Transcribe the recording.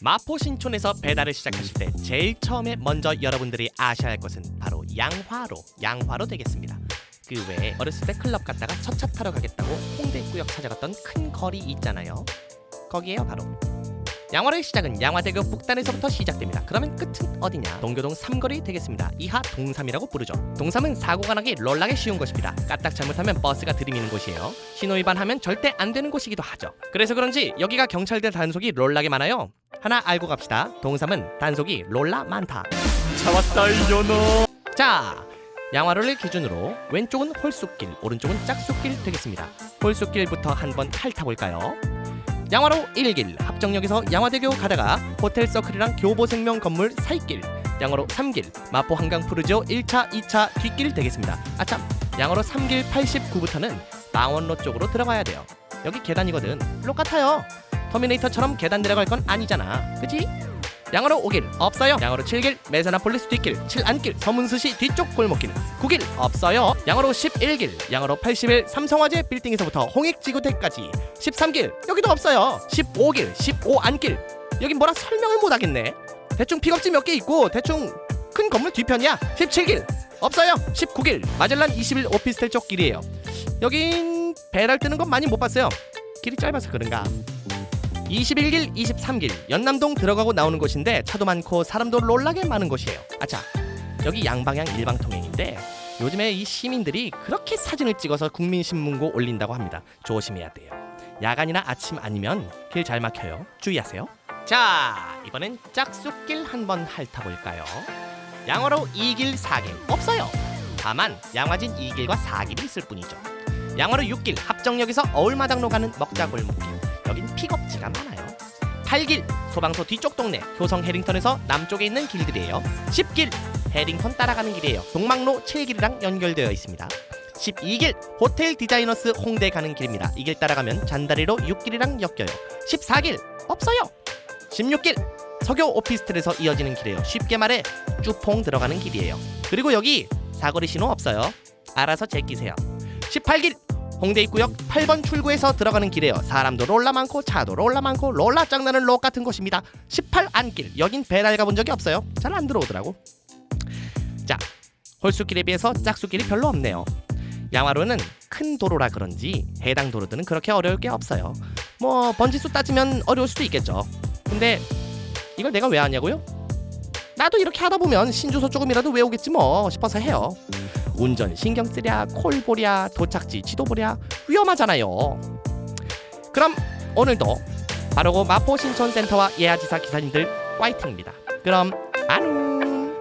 마포 신촌에서 배달을 시작하실 때 제일 처음에 먼저 여러분들이 아셔야 할 것은 바로 양화로, 양화로 되겠습니다. 그 외에 어렸을 때 클럽 갔다가 첫 차 타러 가겠다고 홍대 입구역 찾아갔던 큰 거리 있잖아요. 거기에요 바로. 양화로의 시작은 양화대교 북단에서부터 시작됩니다. 그러면 끝은 어디냐? 동교동 삼거리 되겠습니다. 이하 동삼이라고 부르죠. 동삼은 사고가 나기 롤락에 쉬운 곳입니다. 까딱 잘못하면 버스가 들이미는 곳이에요. 신호 위반하면 절대 안 되는 곳이기도 하죠. 그래서 그런지 여기가 경찰대 단속이 롤락에 많아요. 하나 알고 갑시다. 동삼은 단속이 롤라 많다. 잡았다 이년아 자, 양화로를 기준으로 왼쪽은 홀쑥길, 오른쪽은 짝쑥길 되겠습니다. 홀쑥길부터 한번 핥아볼까요? 양화로 1길 합정역에서 양화대교 가다가 호텔 서클이랑 교보생명 건물 사이길 양화로 3길 마포 한강 푸르지오 1차 2차 뒷길 되겠습니다 아참 양화로 3길 89부터는 망원로 쪽으로 들어가야 돼요 여기 계단이거든 똑같아요 터미네이터처럼 계단 내려갈 건 아니잖아. 그치? 양화로 5길 없어요. 양화로 7길 메사나폴리스 뒷길 7안길 서문스시 뒤쪽 골목길 9길 없어요. 양화로 11길 양화로 81 삼성화재 빌딩에서부터 홍익지구대까지 13길 여기도 없어요. 15길 15안길. 여긴 뭐라 설명을 못하겠네. 대충 픽업지 몇 개 있고 대충 큰 건물 뒤편이야. 17길 없어요. 19길 마젤란 21 오피스텔 쪽 길이에요. 여긴 배달 뜨는 건 많이 못 봤어요. 길이 짧아서 그런가 21길, 23길 연남동 들어가고 나오는 곳인데 차도 많고 사람도 놀라게 많은 곳이에요. 아차 여기 양방향 일방통행인데 요즘에 이 시민들이 그렇게 사진을 찍어서 국민신문고 올린다고 합니다. 조심해야 돼요. 야간이나 아침 아니면 길 잘 막혀요. 주의하세요. 자 이번엔 짝쑥길 한번 핥아볼까요? 양화로 2길, 4길 없어요. 다만 양화진 2길과 4길이 있을 뿐이죠. 양화로 6길 합정역에서 어울마당로 가는 먹자골목길 픽업지가 많아요. 8길 소방서 뒤쪽 동네 효성 해링턴에서 남쪽에 있는 길들이에요. 10길 해링턴 따라가는 길이에요. 동막로 7길이랑 연결되어 있습니다. 12길 호텔 디자이너스 홍대 가는 길입니다. 이 길 따라가면 잔다리로 6길이랑 엮여요. 14길 없어요. 16길 석유 오피스텔에서 이어지는 길이에요. 쉽게 말해 쭈퐁 들어가는 길이에요. 그리고 여기 사거리 신호 없어요. 알아서 제끼세요. 18길 홍대 입구역 8번 출구에서 들어가는 길이에요. 사람도 롤라 많고 차도 롤라 많고 롤라 짱나는 록 같은 곳입니다. 18 안길 여긴 배달 가본 적이 없어요. 잘 안 들어오더라고. 자, 홀수길에 비해서 짝수길이 별로 없네요. 양화로는 큰 도로라 그런지 해당 도로들은 그렇게 어려울 게 없어요. 뭐 번지수 따지면 어려울 수도 있겠죠. 근데 이걸 내가 왜 하냐고요? 나도 이렇게 하다 보면 신주소 조금이라도 외우겠지 뭐 싶어서 해요. 운전 신경 쓰랴 콜 보랴 도착지 지도 보랴 위험하잖아요. 그럼 오늘도 바로고 마포 신촌센터와 예아지사 기사님들 파이팅입니다. 그럼 안녕.